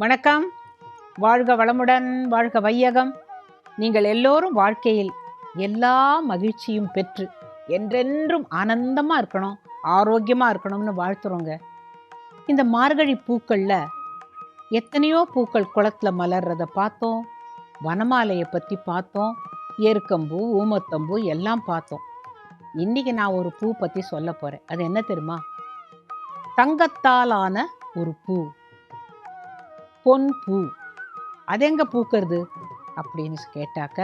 வணக்கம். வாழ்க வளமுடன் வாழ்க வையகம். நீங்கள் எல்லோரும் வாழ்க்கையில் எல்லா மகிழ்ச்சியும் பெற்று என்றென்றும் ஆனந்தமாக இருக்கணும் ஆரோக்கியமாக இருக்கணும்னு வாழ்த்துறோங்க. இந்த மார்கழி பூக்களில் எத்தனையோ பூக்கள் குளத்தில் மலர்றதை பார்த்தோம் வனமாலையை பற்றி பார்த்தோம் எருக்கம்பூ ஊமத்தம்பூ எல்லாம் பார்த்தோம். இன்னைக்கு நான் ஒரு பூ பற்றி சொல்ல போகிறேன் அது என்ன தெரியுமா? தங்கத்தாலான ஒரு பூ. பொன் பூ. அது எங்கே பூக்கிறது? அப்படின்னு கேட்டாக்க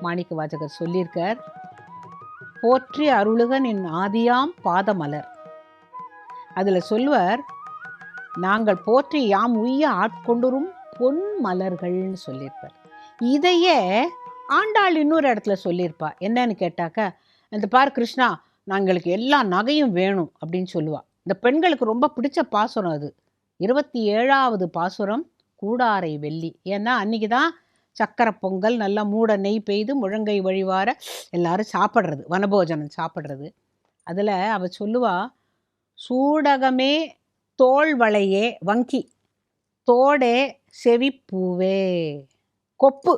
மாணிக்க வாசகர் சொல்லியிருக்கார் போற்றி அருளுகன் என் ஆதியாம் பாதமலர். அதில் சொல்வர் நாங்கள் போற்றி யாம் உய்ய ஆட்கொண்டுரும் பொன் மலர்கள்னு சொல்லியிருப்பார். இதையே ஆண்டாள் இன்னொரு இடத்துல சொல்லியிருப்பா. என்னன்னு கேட்டாக்க இந்த பார் கிருஷ்ணா நாங்களுக்கு எல்லா நகையும் வேணும் அப்படின்னு சொல்லுவாள் இந்த பெண்களுக்கு ரொம்ப பிடிச்ச பாசனம் அது. இருபத்தி ஏழாவது பாசுரம் கூடாரை வெள்ளி. ஏன்னா அன்னைக்கு தான் சக்கரை பொங்கல் நல்லா மூட நெய் பெய்து முழங்கை வழிவார எல்லாரும் சாப்பிட்றது வனபோஜனம் சாப்பிட்றது. அதில் அவ சொல்லுவா சூடகமே தோல் வளையே வங்கி தோடே செவிப்பூவே கொப்பு.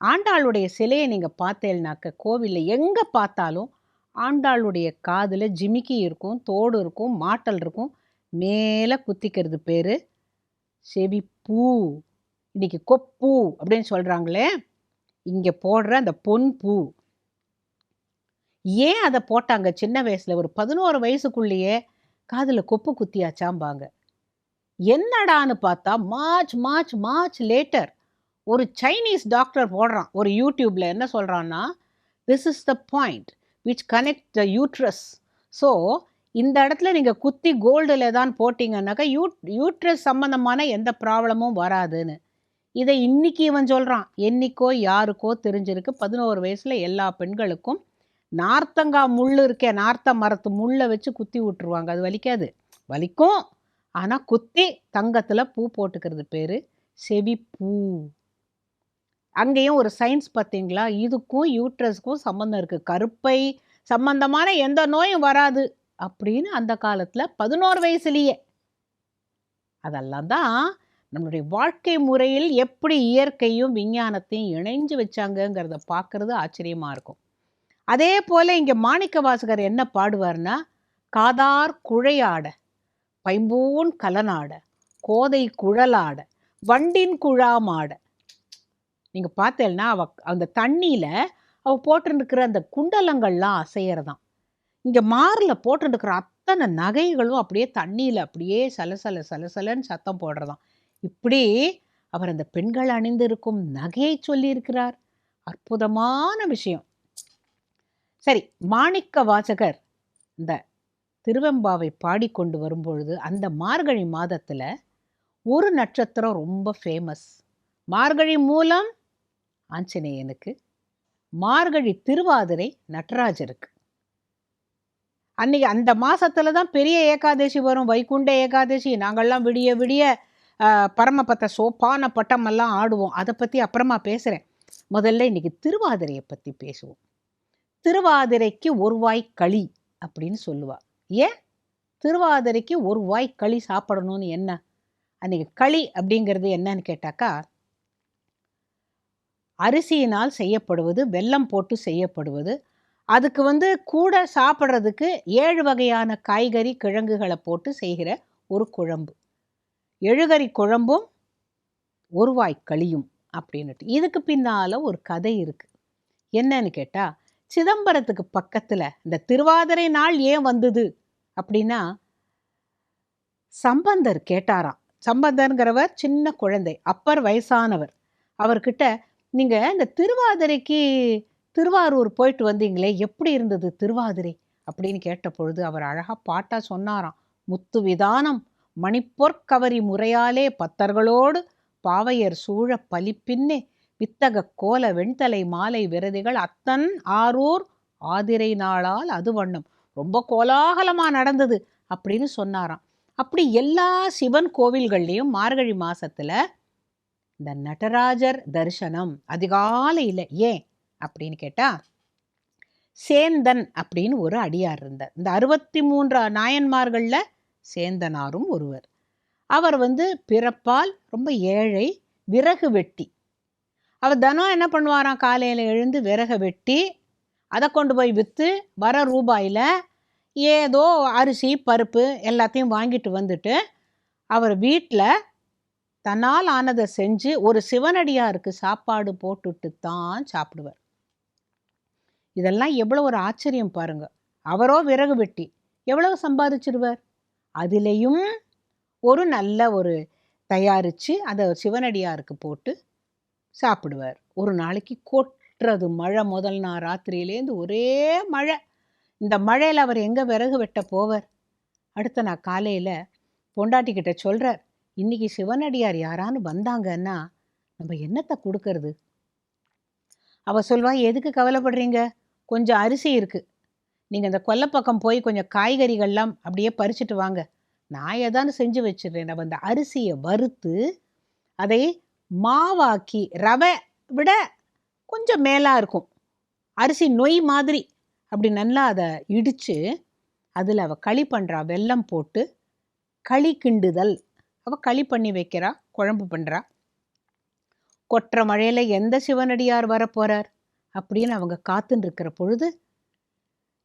ஆண்டாளுடைய சிலையை நீங்கள் பார்த்தேன்னாக்க கோவிலில் எங்கே பார்த்தாலும் ஆண்டாளுடைய காதில் ஜிமிக்கி இருக்கும் தோடு இருக்கும் மாட்டல் இருக்கும் மேலே குத்திக்கிறது பேர் செவிப்பூ. இன்றைக்கி கொப்பூ அப்படின்னு சொல்கிறாங்களே இங்கே போடுற அந்த பொன் பூ ஏன் அதை போட்டாங்க? சின்ன வயசில் ஒரு பதினோரு வயசுக்குள்ளேயே காதில் கொப்பு குத்தியாச்சாம்பாங்க. என்னடான்னு பார்த்தா மார்ச் மார்ச் மார்ச் லேட்டர் ஒரு சைனீஸ் டாக்டர் போடுறான். ஒரு யூடியூப்பில் என்ன சொல்கிறான்னா this is the point which connect the uterus so இந்த இடத்துல நீங்கள் குத்தி கோல்டில் தான் போட்டிங்கன்னாக்கா யூ யூட்ரஸ் சம்மந்தமான எந்த ப்ராப்ளமும் வராதுன்னு. இதை இன்றைக்கி இவன் சொல்கிறான் என்னைக்கோ யாருக்கோ தெரிஞ்சிருக்கு. பதினோரு வயசில் எல்லா பெண்களுக்கும் நார்த்தங்காய் முள் இருக்கே நார்த்த மரத்து முள்ளை வச்சு குத்தி விட்டுருவாங்க. அது வலிக்காது. வலிக்கும். ஆனால் குத்தி தங்கத்தில் பூ போட்டுக்கிறது பேர் செவி பூ அங்கேயும் ஒரு சயின்ஸ் பார்த்தீங்களா? இதுக்கும் யூட்ரஸ்க்கும் சம்மந்தம் இருக்குது கருப்பை சம்பந்தமான எந்த நோயும் வராது. அப்படின்னு அந்த காலத்தில் பதினோரு வயசுலேயே. அதெல்லாம் தான் நம்மளுடைய வாழ்க்கை முறையில் எப்படி இயற்கையும் விஞ்ஞானத்தையும் இணைஞ்சு வச்சாங்கங்கிறத பார்க்குறது ஆச்சரியமாக இருக்கும். அதே போல் இங்கே மாணிக்க வாசகர் என்ன பாடுவார்னா காதார் குழையாட பைம்பூன் கலனாட கோதை குழலாட வண்டின் குழாமாட நீங்கள் பார்த்தேன்னா அவ அந்த தண்ணியில் அவள் போட்டுருக்கிற அந்த குண்டலங்கள்லாம் அசையறதாம். இங்கே மாரில் போட்டுருக்கிற அத்தனை நகைகளும் அப்படியே தண்ணியில் அப்படியே சலசல சலசலன்னு சத்தம் போடுறதாம். இப்படி அவர் அந்த பெண்கள் அணிந்திருக்கும் நகையை சொல்லியிருக்கிறார். அற்புதமான விஷயம். சரி மாணிக்க வாசகர் இந்த திருவெம்பாவை பாடிக்கொண்டு வரும்பொழுது அந்த மார்கழி மாதத்தில் ஒரு நட்சத்திரம் ரொம்ப ஃபேமஸ் மார்கழி மூலம் ஆஞ்சநேயனுக்கு மார்கழி திருவாதிரை நடராஜருக்கு. அன்னைக்கு அந்த மாசத்துல தான் பெரிய ஏகாதசி வரும். வைகுண்ட ஏகாதசி நாங்கள்லாம் விடிய விடிய பரமபத்த சோப்பான பட்டமெல்லாம் ஆடுவோம். அதை பற்றி அப்புறமா பேசுகிறேன் முதல்ல இன்னைக்கு திருவாதிரையை பற்றி பேசுவோம். திருவாதிரைக்கு ஒரு வாய் களி அப்படின்னு சொல்லுவா. ஏன்? திருவாதிரைக்கு ஒரு வாய் களி சாப்பிடணும்னு என்ன? அன்னைக்கு களி அப்படிங்கிறது என்னன்னு கேட்டாக்கா அரிசியினால் செய்யப்படுவது வெல்லம் போட்டு செய்யப்படுவது அதுக்கு வந்து கூட சாப்பிட்றதுக்கு ஏழு வகையான காய்கறி கிழங்குகளை போட்டு செய்கிற ஒரு குழம்பு. எழுகறி குழம்பும் ஒருவாய் களியும் அப்படின்னுட்டு. இதுக்கு பின்னால் ஒரு கதை இருக்குது என்னன்னு கேட்டால் சிதம்பரத்துக்கு பக்கத்தில் இந்த திருவாதிரை நாள் ஏன் வந்தது அப்படின்னா சம்பந்தர் கேட்டாராம். சம்பந்தருங்கிறவர் சின்ன குழந்தை அப்பர் வயசானவர். அவர்கிட்ட நீங்கள் இந்த திருவாதிரைக்கு திருவாரூர் போயிட்டு வந்தீங்களே எப்படி இருந்தது திருவாதிரை? அப்படின்னு கேட்ட பொழுது அவர் அழகாக பாட்டா சொன்னாராம் முத்து விதானம் மணிப்பொற்கவரி முறையாலே பத்தர்களோடு பாவையர் சூழ பலிப்பின்னே வித்தக கோல வெண்தலை மாலை விரதிகள் அத்தன் ஆரூர் ஆதிரை நாளால் அது வண்ணம் ரொம்ப கோலாகலமாக நடந்தது அப்படின்னு சொன்னாராம். அப்படி எல்லா சிவன் கோவில்கள்லேயும் மார்கழி மாசத்துல இந்த நடராஜர் தரிசனம் அதிகாலையில் ஏன்? அப்படின்னு கேட்டால் சேந்தன் அப்படின்னு ஒரு அடியார் இருந்தார். இந்த அறுபத்தி மூன்று நாயன்மார்களில் சேந்தனாரும் ஒருவர். அவர் வந்து பிறப்பால் ரொம்ப ஏழை விறகு வெட்டி. அவர் தினம் என்ன பண்ணுவாராம்? காலையில் எழுந்து விறகு வெட்டி அதை கொண்டு போய் விற்று வர ரூபாயில் ஏதோ அரிசி பருப்பு எல்லாத்தையும் வாங்கிட்டு வந்துட்டு அவர் வீட்டில் தன்னால் ஆனதை செஞ்சு ஒரு சிவனடியாருக்கு சாப்பாடு போட்டுட்டு தான் சாப்பிடுவார். இதெல்லாம் எவ்வளோ ஒரு ஆச்சரியம் பாருங்க. அவரோ விறகு வெட்டி எவ்வளவு சம்பாதிச்சிருவார்? அதுலேயும் ஒரு நல்ல ஒரு தயாரித்து அதை சிவனடியாருக்கு போட்டு சாப்பிடுவார். ஒரு நாளைக்கு கொட்டுறது மழை முதல் நாள் ராத்திரியிலேருந்து ஒரே மழை. இந்த மழையில் அவர் எங்கே விறகு வெட்ட போவார்? அடுத்த நான் காலையில் பொண்டாட்டிக்கிட்ட சொல்கிறார் இன்னைக்கு சிவனடியார் யாரான்னு வந்தாங்கன்னா நம்ம என்னத்தை கொடுக்கறது? அவ சொல்வா எதுக்கு கவலைப்படுறீங்க? கொஞ்சம் அரிசி இருக்குது நீங்கள் இந்த கொல்லப்பக்கம் போய் கொஞ்சம் காய்கறிகள்லாம் அப்படியே பறிச்சுட்டு வாங்க. நான் ஏதானு செஞ்சு வச்சிடுறேன். நம்ம அந்த அரிசியை வறுத்து அதை மாவாக்கி ரவை விட கொஞ்சம் மேலாக இருக்கும். அரிசி நொய் மாதிரி. அப்படி நல்லா அதை இடித்து அதில் அவள் களி பண்ணுறா வெல்லம் போட்டு களி கிண்டுதல். அவள் களி பண்ணி வைக்கிறா. குழம்பு பண்ணுறா கொற்ற மழையில் எந்த சிவனடியார் வரப்போகிறார் அப்படின்னு அவங்க காத்துன்னு இருக்கிற பொழுது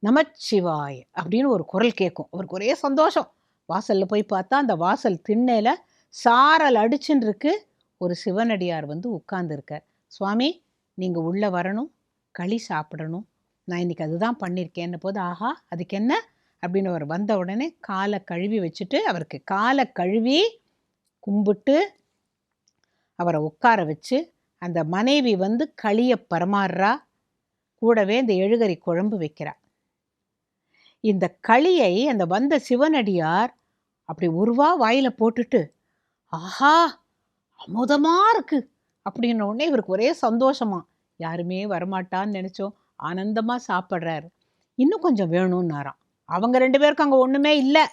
நமச்சிவாய் அப்படின்னு ஒரு குரல் கேட்கும் அவருக்கு ஒரே சந்தோஷம். வாசலில் போய் பார்த்தா அந்த வாசல் திண்ணையில் சாரல் அடிச்சுன்னு இருக்கு ஒரு சிவனடியார் வந்து உட்கார்ந்துருக்கார். சுவாமி நீங்கள் உள்ளே வரணும் களி சாப்பிடணும். நான் இன்னைக்கு அதுதான் பண்ணியிருக்கேன் போது ஆஹா அதுக்கு என்ன? அப்படின்னு அவர் வந்த உடனே காலை கழுவி வச்சுட்டு அவருக்கு காலை கழுவி கும்பிட்டு அவரை உட்கார வச்சு அந்த மனைவி வந்து களியை பரமாறுறா கூடவே இந்த எழுகறி குழம்பு வைக்கிறா. இந்த களியை அந்த வந்த சிவனடியார் அப்படி உருவா வாயில போட்டுட்டு ஆஹா அமுதமா இருக்கு! அப்படின்ன உடனே இவருக்கு ஒரே சந்தோஷமா யாருமே வரமாட்டான்னு நினைச்சோம் ஆனந்தமா சாப்பிட்றாரு. இன்னும் கொஞ்சம் வேணும்னாராம். அவங்க ரெண்டு பேருக்கு அங்கே ஒன்றுமே இல்லை.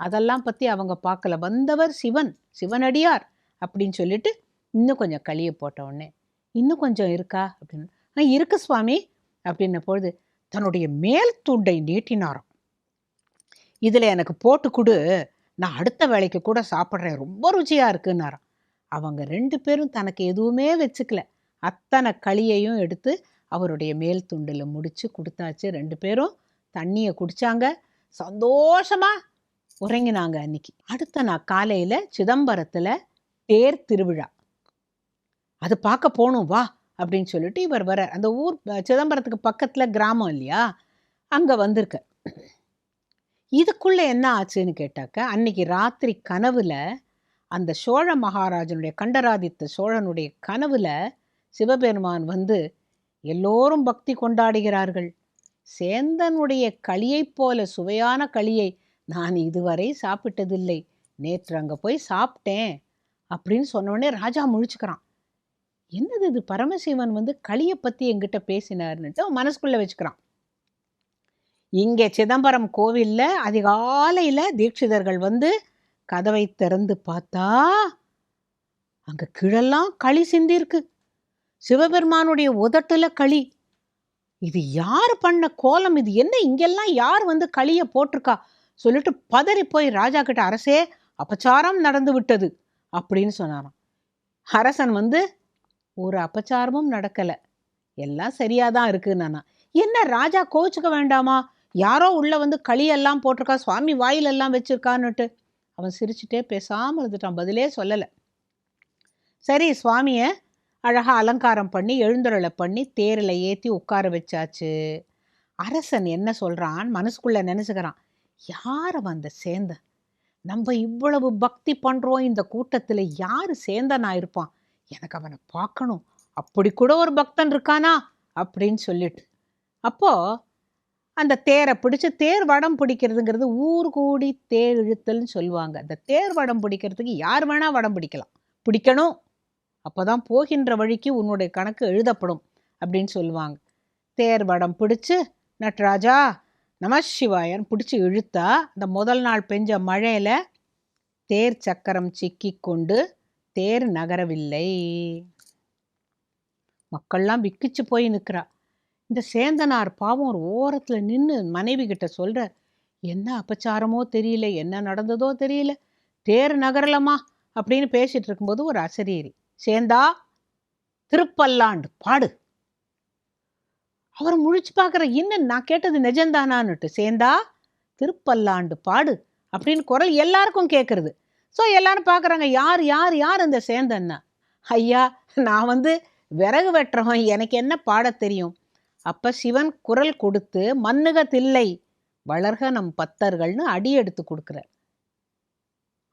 அதெல்லாம் பற்றி அவங்க பார்க்கல. வந்தவர் சிவன் சிவனடியார் அப்படின்னு சொல்லிட்டு இன்னும் கொஞ்சம் களியை போட்ட உடனே இன்னும் கொஞ்சம் இருக்கா? அப்படின்னு. ஆ இருக்கு சுவாமி அப்படின்ன பொழுது தன்னுடைய மேல் துண்டை நீட்டினாராம். இதில் எனக்கு போட்டு கொடு நான் அடுத்த வேலைக்கு கூட சாப்பிட்றேன் ரொம்ப ருச்சியாக இருக்குன்னாராம். அவங்க ரெண்டு பேரும் தனக்கு எதுவுமே வச்சுக்கல. அத்தனை களியையும் எடுத்து அவருடைய மேல் துண்டில் முடிச்சு கொடுத்தாச்சு. ரெண்டு பேரும் தண்ணியை குடிச்சாங்க. சந்தோஷமா உறங்கினாங்க அன்னைக்கு. அடுத்த நாள் காலையில் சிதம்பரத்தில் தேர் திருவிழா. அது பார்க்க போகணும் வா அப்படின்னு சொல்லிட்டு இவர் வர அந்த ஊர் சிதம்பரத்துக்கு பக்கத்தில் கிராமம் இல்லையா? அங்கே வந்திருக்க. இதுக்குள்ளே என்ன ஆச்சுன்னு கேட்டாக்க அன்னைக்கு ராத்திரி கனவில் அந்த சோழ மகாராஜனுடைய கண்டராதித்த சோழனுடைய கனவில் சிவபெருமான் வந்து எல்லோரும் பக்தி கொண்டாடுகிறார்கள். சேந்தனுடைய களியைப் போல சுவையான களியை நான் இதுவரை சாப்பிட்டதில்லை. நேற்று அங்கே போய் சாப்பிட்டேன் அப்படின்னு சொன்ன உடனே ராஜா முழிச்சுக்கிறான். என்னது இது? பரமசிவன் வந்து களியை பற்றி என்கிட்ட பேசினார்னுட்டு அவன் மனசுக்குள்ளே வச்சுக்கிறான். இங்கே சிதம்பரம் கோவிலில் அதிகாலையில் தீட்சிதர்கள் வந்து கதவை திறந்து பார்த்தா அங்கே கீழெல்லாம் களி சிந்திருக்கு. சிவபெருமானுடைய உதட்டில் களி. இது யார் பண்ண கோலம்? இது என்ன? இங்கெல்லாம் யார் வந்து களியை போட்டிருக்கா? சொல்லிட்டு பதறி போய் ராஜா கிட்ட அரசே அபச்சாரம் நடந்து விட்டது அப்படின்னு சொன்னாராம். அரசன் வந்து ஒரு அபச்சாரமும் நடக்கல. எல்லாம் சரியாதான் இருக்கு நானா என்ன ராஜா கோச்சுக்க வேண்டாமா? யாரோ உள்ள வந்து களியெல்லாம் போட்டிருக்கா சுவாமி வாயிலெல்லாம் வச்சிருக்கான்னுட்டு. அவன் சிரிச்சுட்டே பேசாமல் இருந்துட்டான் பதிலே சொல்லலை. சரி சுவாமியை அழகா அலங்காரம் பண்ணி எழுந்தருளை பண்ணி தேரில் ஏற்றி உட்கார வச்சாச்சு. அரசன் என்ன சொல்றான் மனசுக்குள்ள நினச்சிக்கிறான் யார் வந்த அந்த சேந்தன்? நம்ம இவ்வளவு பக்தி பண்றோம் இந்த கூட்டத்தில் யார் சேந்தனா இருப்பான்? எனக்கு அவனை பார்க்கணும். அப்படி கூட ஒரு பக்தன் இருக்கானா? அப்படின்னு சொல்லிட்டு. அப்போது அந்த தேரை பிடிச்சி தேர் வடம் பிடிக்கிறதுங்கிறது ஊர் கூடி தேர் இழுத்தல்னு சொல்லுவாங்க. அந்த தேர் வடம் பிடிக்கிறதுக்கு யார் வேணால் வடம் பிடிக்கலாம். பிடிக்கணும். அப்போ தான் போகின்ற வழிக்கு உன்னுடைய கணக்கு எழுதப்படும் அப்படின்னு சொல்லுவாங்க. தேர் வடம் பிடிச்சி நட்ராஜா நமசிவாயன் பிடிச்சி இழுத்தா அந்த முதல் நாள் பெஞ்ச மழையில் தேர் சக்கரம் சிக்கி கொண்டு தேர் நகரவில்லை. மக்கள்லாம் விக்கிச்சு போய் நிற்கிறா இந்த சேந்தனார் பாவம் ஒரு ஓரத்தில் நின்று மனைவி கிட்ட சொல்கிறார் என்ன அபச்சாரமோ தெரியல என்ன நடந்ததோ தெரியல தேர் நகரலமா? அப்படின்னு பேசிட்டு இருக்கும்போது ஒரு அசரீரி சேந்தா திருப்பல்லாண்டு பாடு. அவர் முழிச்சு பார்க்குற இன்னும் நான் கேட்டது நிஜம்தானான்னுட்டு சேந்தா திருப்பல்லாண்டு பாடு அப்படின்னு குரல் எல்லாருக்கும் கேட்குறது ஸோ எல்லாரும் பார்க்குறாங்க யார் யார் யார் இந்த சேந்தன்னா ஐயா நான் வந்து விறகு வெட்டுறவன். எனக்கு என்ன பாடத் தெரியும்? அப்போ சிவன் குரல் கொடுத்து மண்ணுக தில்லை வளர்க நம் பத்தர்கள்னு அடி எடுத்து கொடுக்குறார்.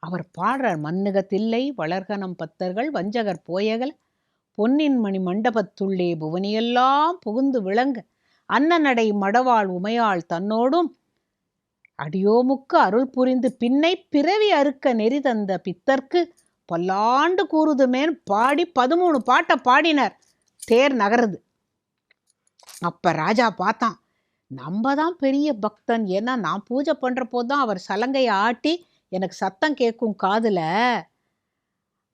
அவர் பாடுறார் மண்ணுக தில்லை வளர்க நம் பத்தர்கள் வஞ்சகர் போயகல் பொன்னின் மணி மண்டபத்துள்ளே புவனியெல்லாம் புகுந்து விளங்க. அன்னநடை மடவாள் உமையாள் தன்னோடும் அடியோமுக்கு அருள் புரிந்து பின்னை பிறவி அறுக்க நெறி தந்த பித்தர்க்கு பல்லாண்டு கூறுதுமேன் பாடி பதிமூணு பாட்டை பாடினர். தேர் நகருது. அப்ப ராஜா பார்த்தான். நம்ம தான் பெரிய பக்தன். ஏன்னா நான் பூஜை பண்ணுறப்போ தான் அவர் சலங்கையை ஆட்டி எனக்கு சத்தம் கேட்கும் காதில்.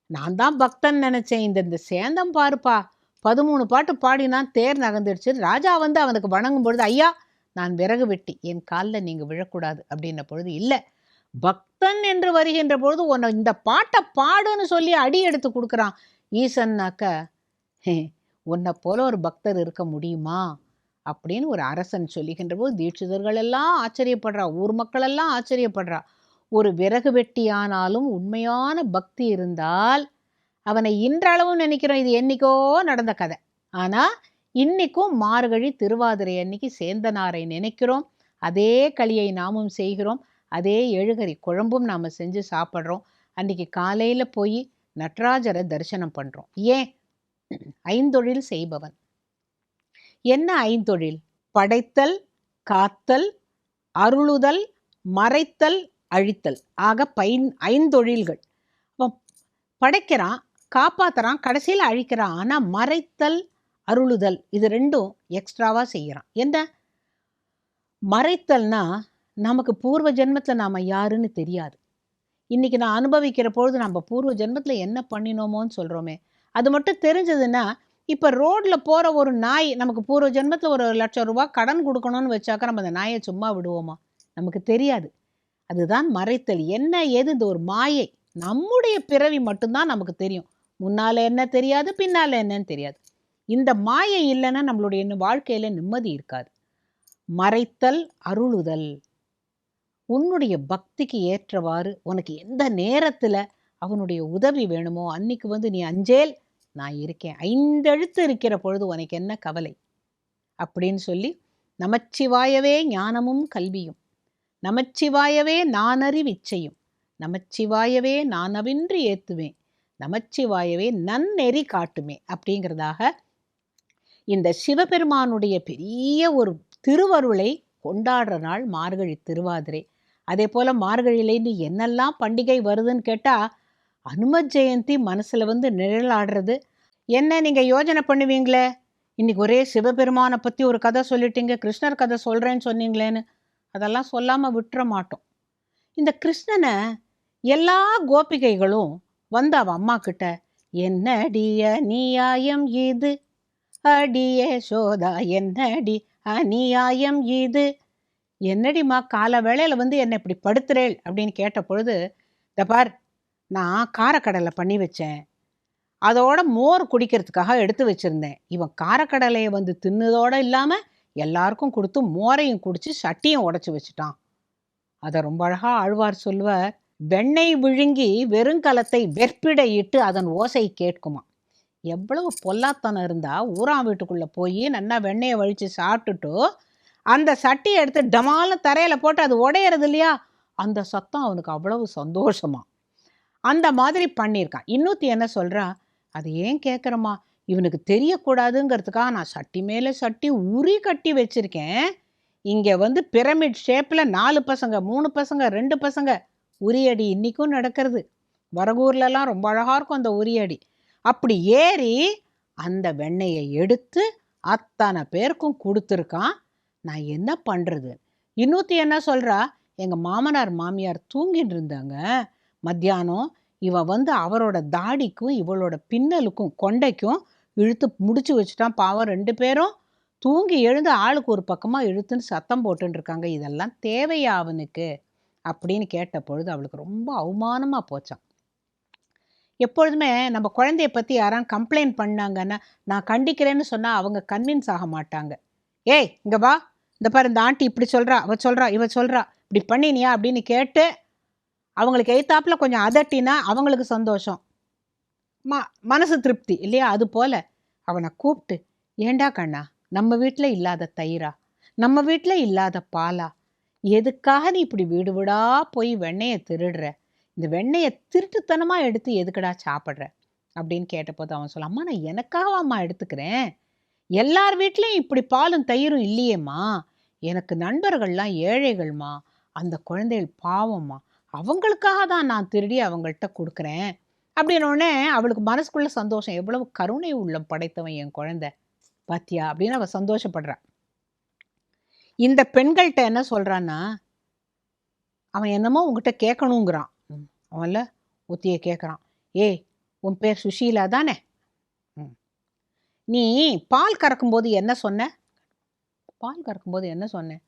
நான் தான் பக்தன் நினச்சேன். இந்த இந்த சேந்தம் பாருப்பா. பதிமூணு பாட்டு பாடினான். தேர் நகர்ந்துடுச்சு ராஜா வந்து அவனுக்கு வணங்கும் பொழுது ஐயா நான் விறகு வெட்டி என் காலில் நீங்கள் விழக்கூடாது அப்படின்ன பொழுது இல்லை பக்தன் என்று வருகின்ற பொழுது உன்னை இந்த பாட்டை பாடுன்னு சொல்லி அடி எடுத்து கொடுக்குறான். ஈசன்னாக்க உன்னை போல ஒரு பக்தர் இருக்க முடியுமா? அப்படின்னு ஒரு அரசன் சொல்லுகின்ற போது தீட்சிதர்கள் எல்லாம் ஆச்சரியப்படுறா ஊர் மக்களெல்லாம் ஆச்சரியப்படுறா. ஒரு விறகு வெட்டியானாலும் உண்மையான பக்தி இருந்தால் அவனை இன்றளவும் நினைக்கிறோம் இது என்னைக்கோ நடந்த கதை. ஆனால் இன்னைக்கும் மார்கழி திருவாதிரை அன்னைக்கு சேந்தனாரை நினைக்கிறோம். அதே களியை நாமும் செய்கிறோம். அதே எழுகறி குழம்பும் நாம் செஞ்சு சாப்பிட்றோம். அன்னைக்கு காலையில் போய் நடராஜரை தரிசனம் பண்ணுறோம் ஏன்? ஐந்தொழில் செய்பவன். என்ன ஐந்தொழில்? படைத்தல் காத்தல் அருளுதல் மறைத்தல் அழித்தல். ஆக பைன் ஐந்தொழில்கள். அவன் படைக்கிறான் காப்பாத்துறான் கடைசியில் அழிக்கிறான். ஆனால் மறைத்தல் அருளுதல். இது ரெண்டும் எக்ஸ்ட்ராவாக செய்கிறான் என்ன மறைத்தல்னா நமக்கு பூர்வ ஜென்மத்தில் நாம் யாருன்னு தெரியாது. இன்னைக்கு நான் அனுபவிக்கிற பொழுது நம்ம பூர்வ ஜென்மத்தில் என்ன பண்ணினோமோன்னு சொல்கிறோமே அது மட்டும் தெரிஞ்சதுன்னா இப்போ ரோட்டில் போகிற ஒரு நாய் நமக்கு பூர்வ ஜென்மத்தில் ஒரு லட்சம் ரூபா கடன் கொடுக்கணும்னு வச்சாக்கா நம்ம அந்த நாயை சும்மா விடுவோமா? நமக்கு தெரியாது. அதுதான் மறைத்தல். என்ன ஏது இந்த ஒரு மாயை? நம்முடைய பிறவி மட்டும்தான் நமக்கு தெரியும். முன்னால் என்ன தெரியாது பின்னால் என்னன்னு தெரியாது. இந்த மாயை இல்லைன்னா நம்மளுடைய வாழ்க்கையில் நிம்மதி இருக்காது. மறைத்தல் அருளுதல். உன்னுடைய பக்திக்கு ஏற்றவாறு உனக்கு எந்த நேரத்தில் அவனுடைய உதவி வேணுமோ அன்னைக்கு வந்து நீ அஞ்சேல் நான் இருக்கேன். ஐந்தெழுத்து இருக்கிற பொழுது உனக்கு என்ன கவலை? அப்படின்னு சொல்லி நமச்சிவாயவே ஞானமும் கல்வியும். நமச்சிவாயவே நானறிவிச்சையும் நமச்சிவாயவே நானவின்றி ஏத்துவேன். நமச்சிவாயவே நன்னெறி காட்டுமே. அப்படிங்கிறதாக இந்த சிவபெருமானுடைய பெரிய ஒரு திருவருளை கொண்டாடுற நாள் மார்கழி திருவாதிரை. அதே போல் மார்கழியிலேருந்து என்னெல்லாம் பண்டிகை வருதுன்னு கேட்டால் அனும ஜெயந்தி மனசில் வந்து நிழலாடுறது. என்ன நீங்கள் யோஜனை பண்ணுவீங்களே? இன்னைக்கு ஒரே சிவபெருமானை பற்றி ஒரு கதை சொல்லிட்டீங்க கிருஷ்ணர் கதை சொல்கிறேன்னு சொன்னீங்களேன்னு. அதெல்லாம் சொல்லாமல் விட்டுற மாட்டோம். இந்த கிருஷ்ணனை எல்லா கோபிகைகளும் வந்து அவ அம்மா கிட்ட என்னடிய நியாயம் இது? அடியே சோதா என்னடி அநியாயம் இது? என்னடிம்மா கால வேளையில் வந்து என்னை இப்படி படுத்துறேள் அப்படின்னு கேட்ட பொழுது இந்த பார் நான் காரக்கடலை பண்ணி வச்சேன். அதோட மோர் குடிக்கிறதுக்காக எடுத்து வச்சிருந்தேன். இவன் காரக்கடலையை வந்து தின்னதோடு இல்லாமல் எல்லாருக்கும் கொடுத்து மோரையும் குடித்து சட்டியும் உடச்சி வச்சுட்டான். அதை ரொம்ப அழகாக ஆழ்வார் சொல்லுவார் வெண்ணெய் விழுங்கி வெறுங்கலத்தை வெற்பிடையிட்டு அதன் ஓசை கேட்குமா? எவ்வளவு பொல்லாத்தனம் இருந்தா ஊராம் வீட்டுக்குள்ளே போய் நல்லா வெண்ணெயை வழித்து சாப்பிட்டுட்டு அந்த சட்டியை எடுத்து டமால்னு தரையில் போட்டு அது உடையிறது இல்லையா? அந்த சத்தம் அவனுக்கு அவ்வளவு சந்தோஷமா. அந்த மாதிரி பண்ணியிருக்கான் இன்னொத்தி என்ன சொல்கிறா அது ஏன் கேட்குறமா இவனுக்கு தெரியக்கூடாதுங்கிறதுக்காக நான் சட்டி மேலே சட்டி உரி கட்டி வச்சுருக்கேன். இங்கே வந்து பிரமிட் ஷேப்பில் நாலு பசங்க மூணு பசங்க ரெண்டு பசங்க. உரியடி இன்றைக்கும் நடக்கிறது. வரகூர்லலாம் ரொம்ப அழகாக இருக்கும் அந்த உரியடி. அப்படி ஏறி அந்த வெண்ணெயை எடுத்து அத்தனை பேருக்கும் கொடுத்துருக்கான். நான் என்ன பண்ணுறது இன்னொத்தி என்ன சொல்கிறா எங்கள் மாமனார் மாமியார் தூங்கிட்டு இருந்தாங்க. மத்தியானம் இவன் வந்து அவரோட தாடிக்கும் இவளோட பின்னலுக்கும் கொண்டைக்கும் இழுத்து முடிச்சு வச்சுட்டான். பாவம் ரெண்டு பேரும் தூங்கி எழுந்து ஆளுக்கு ஒரு பக்கமாக இழுத்துன்னு சத்தம் போட்டுன்னு இருக்காங்க. இதெல்லாம் தேவையா அவனுக்கு? அப்படின்னு கேட்ட பொழுது அவளுக்கு ரொம்ப அவமானமாக போச்சான் எப்பொழுதுமே நம்ம குழந்தைய பற்றி யாராவது கம்ப்ளைண்ட் பண்ணாங்கன்னா நான் கண்டிக்கிறேன்னு சொன்னால் அவங்க கன்வின்ஸ் ஆக மாட்டாங்க. ஏய் இங்கே வா. இந்த பாரு இந்த ஆண்டி இப்படி சொல்கிறா அவ சொல்கிறா இவ சொல்கிறா இப்படி பண்ணினியா அப்படின்னு கேட்டு அவங்களுக்கு எய்த்தாப்பில் கொஞ்சம் அதட்டினா அவங்களுக்கு சந்தோஷம். ம மனசு திருப்தி இல்லையா? அது போல் அவனை கூப்பிட்டு ஏண்டா கண்ணா நம்ம வீட்டில் இல்லாத தயிரா? நம்ம வீட்டில் இல்லாத பாலா? எதுக்காக நீ இப்படி வீடு வீடா போய் வெண்ணையை திருடுற? இந்த வெண்ணெயை திருட்டுத்தனமாக எடுத்து எதுக்குடா சாப்பிட்ற? அப்படின்னு கேட்டபோது அவன் சொல்ல அம்மா நான் எனக்காக அம்மா எடுத்துக்கிறேன்? எல்லார் வீட்லேயும் இப்படி பாலும் தயிரும் இல்லையேம்மா? எனக்கு நண்பர்கள்லாம் ஏழைகள்மா. அந்த குழந்தைகள் பாவம்மா. அவங்களுக்காக தான் நான் திருடி அவங்கள்ட்ட கொடுக்குறேன். அப்படின்னோடனே அவளுக்கு மனசுக்குள்ள சந்தோஷம். எவ்வளவு கருணை உள்ளம் படைத்தவன் என் குழந்தை. பாத்தியா? அப்படின்னு அவள் சந்தோஷப்படுறான் இந்த பெண்கள்கிட்ட என்ன சொல்கிறான்னா அவன் என்னமோ உங்ககிட்ட கேட்கணுங்கிறான். அவன்ல ஒத்தியை கேட்குறான். ஏய் உன் பேர் சுஷீலா தானே? ம். நீ பால் கறக்கும்போது என்ன சொன்ன? பால் கறக்கும்போது என்ன சொன்னேன்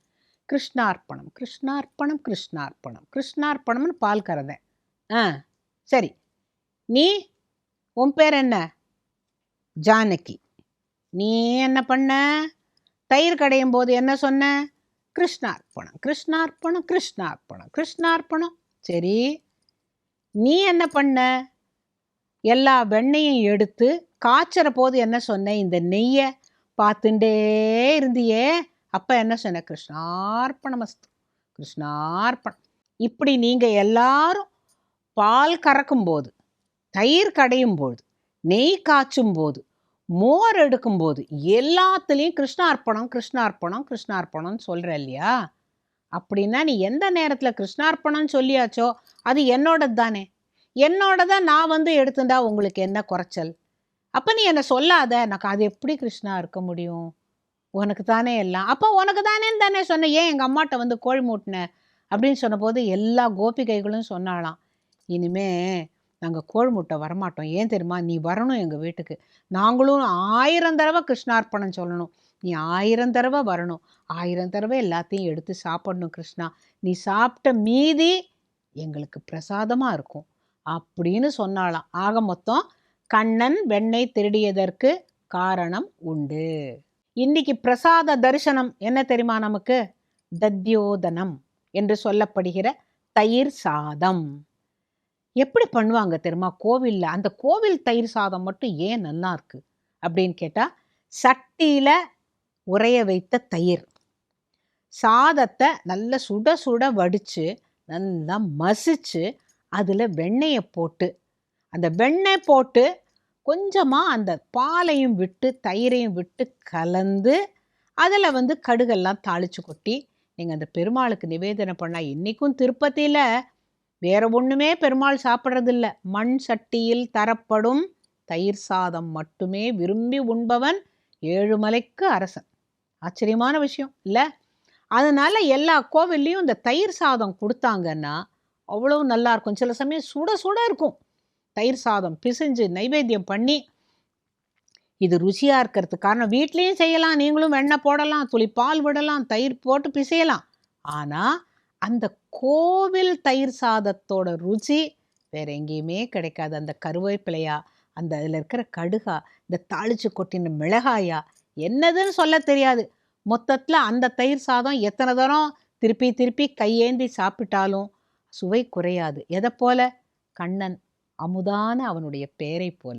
கிருஷ்ணார்ப்பணம் கிருஷ்ணார்ப்பணம் கிருஷ்ணார்ப்பணம் கிருஷ்ணார்ப்பணம்னு பால் கறந்தேன் ஆ சரி. நீ உன் பேர் என்ன? ஜானகி. நீ என்ன பண்ண? தயிர் கடையும் போது என்ன சொன்ன? கிருஷ்ணார்ப்பணம் கிருஷ்ணார்ப்பணம் கிருஷ்ணார்ப்பணம் கிருஷ்ணார்ப்பணம். சரி. நீ என்ன பண்ண? எல்லா வெண்ணையும் எடுத்து காய்ச்சற போது என்ன சொன்ன? இந்த நெய்யை பார்த்துட்டே இருந்தியே. அப்போ என்ன சொன்ன? கிருஷ்ணார்ப்பணமஸ்து கிருஷ்ணார்ப்பணம் இப்படி நீங்கள் எல்லாரும் பால் கறக்கும் போது தயிர் கடையும் போது நெய் காய்ச்சும் போது மோர் எடுக்கும் போது எல்லாத்துலேயும் கிருஷ்ணார்ப்பணம் கிருஷ்ணார்ப்பணம் கிருஷ்ணார்ப்பணம்னு சொல்கிற இல்லையா? அப்படின்னா நீ எந்த நேரத்தில் கிருஷ்ணார்ப்பணம்னு சொல்லியாச்சோ அது என்னோடது தானே என்னோடதை நான் வந்து எடுத்துட்டா உங்களுக்கு என்ன குறைச்சல்? அப்போ நீ என்னை சொல்லாத. எனக்கு அது எப்படி கிருஷ்ணா இருக்க முடியும்? உனக்கு தானே எல்லாம். அப்போ உனக்கு தானேன்னு தானே சொன்னேன் ஏன் எங்கள் அம்மாட்ட வந்து கோழி மூட்டின? அப்படின்னு சொன்னபோது எல்லா கோபிகைகளும் சொன்னாலாம் இனிமே நாங்கள் கோழி முட்டை வரமாட்டோம். ஏன் தெரியுமா? நீ வரணும் எங்கள் வீட்டுக்கு. நாங்களும் ஆயிரம் தடவை கிருஷ்ணார்ப்பணம் சொல்லணும். நீ ஆயிரம் தடவை வரணும். ஆயிரம் தடவை எல்லாத்தையும் எடுத்து சாப்பிடணும் கிருஷ்ணா. நீ சாப்பிட்ட மீதி எங்களுக்கு பிரசாதமாக இருக்கும். அப்படின்னு சொன்னாலாம் ஆக மொத்தம் கண்ணன் வெண்ணெய் திருடியதற்கு காரணம் உண்டு. இன்னைக்கு பிரசாத தரிசனம் என்ன தெரியுமா நமக்கு? தத்யோதனம் என்று சொல்லப்படுகிற தயிர் சாதம். எப்படி பண்ணுவாங்க தெரியுமா? கோவிலில் அந்த கோவில் தயிர் சாதம் மட்டும் ஏன் நல்லா இருக்கு அப்படின்னு கேட்டால் சட்டியில் உறைய வைத்த தயிர். சாதத்தை நல்லா சுட சுட வடித்து நல்லா மசிச்சு அதில் வெண்ணெயை போட்டு அந்த வெண்ணெய் போட்டு கொஞ்சமாக அந்த பாலையும் விட்டு தயிரையும் விட்டு கலந்து அதில் வந்து கடுகெல்லாம் தாளித்து கொட்டி நீங்கள் அந்த பெருமாளுக்கு நிவேதனம் பண்ணால் இன்றைக்கும் திருப்பதியில் வேற ஒன்றுமே பெருமாள் சாப்பிட்றதில்ல. மண் சட்டியில் தரப்படும் தயிர் சாதம் மட்டுமே விரும்பி உண்பவன் ஏழுமலைக்கு அரசன். ஆச்சரியமான விஷயம் இல்லை? அதனால் எல்லா கோவில்லையும் இந்த தயிர் சாதம் கொடுத்தாங்கன்னா அவ்வளோ நல்லாயிருக்கும் சில சமயம் சுட சுட இருக்கும். தயிர் சாதம் பிசைஞ்சு நைவேத்தியம் பண்ணி இது ருசியாக இருக்கிறதுக்கு காரணம் வீட்லேயும் செய்யலாம். நீங்களும் வெண்ணெய் போடலாம் துளி பால் விடலாம் தயிர் போட்டு பிசையலாம். ஆனால் அந்த கோவில் தயிர் சாதத்தோட ருச்சி வேற எங்கேயுமே கிடைக்காது. அந்த கருவேப்பிலையா அந்த அதில் இருக்கிற கடுகா இந்த தாளிச்சு கொட்டின மிளகாயா என்னதுன்னு சொல்ல தெரியாது. மொத்தத்தில் அந்த தயிர் சாதம் எத்தனை தரம்? திருப்பி திருப்பி கையேந்தி சாப்பிட்டாலும் சுவை குறையாது. எதை போல? கண்ணன் அமுதான அவனுடைய பேரை போல.